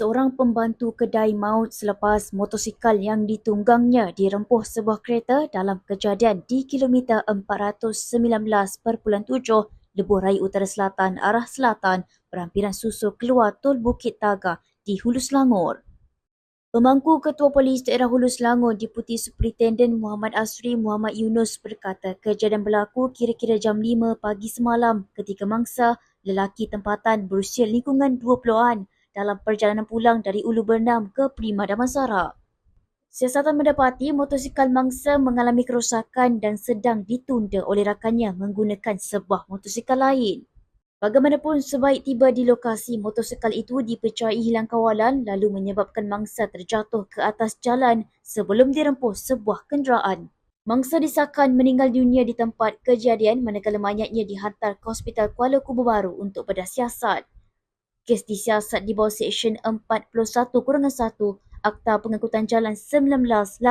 seorang pembantu kedai maut selepas motosikal yang ditunggangnya dirempuh sebuah kereta dalam kejadian di kilometer 419.7 Lebuh Raya Utara Selatan arah selatan berhampiran susul keluar Tol Bukit Taga di Hulu Selangor. Pemangku Ketua Polis Daerah Hulu Selangor Deputi Superintenden Muhammad Asri Muhammad Yunus berkata kejadian berlaku kira-kira jam 5 pagi semalam ketika mangsa lelaki tempatan berusia lingkungan 20-an dalam perjalanan pulang dari Ulu Bernam ke Prima Damansara. Siasatan mendapati motosikal mangsa mengalami kerosakan dan sedang ditunda oleh rakannya menggunakan sebuah motosikal lain. Bagaimanapun sebaik tiba di lokasi, motosikal itu dipercayai hilang kawalan lalu menyebabkan mangsa terjatuh ke atas jalan sebelum dirempuh sebuah kenderaan. Mangsa disahkan meninggal dunia di tempat kejadian manakala mayatnya dihantar ke Hospital Kuala Kubu Baru untuk bedah siasat. Kes disiasat di bawah Seksyen 41-1 Akta Pengangkutan Jalan 1987.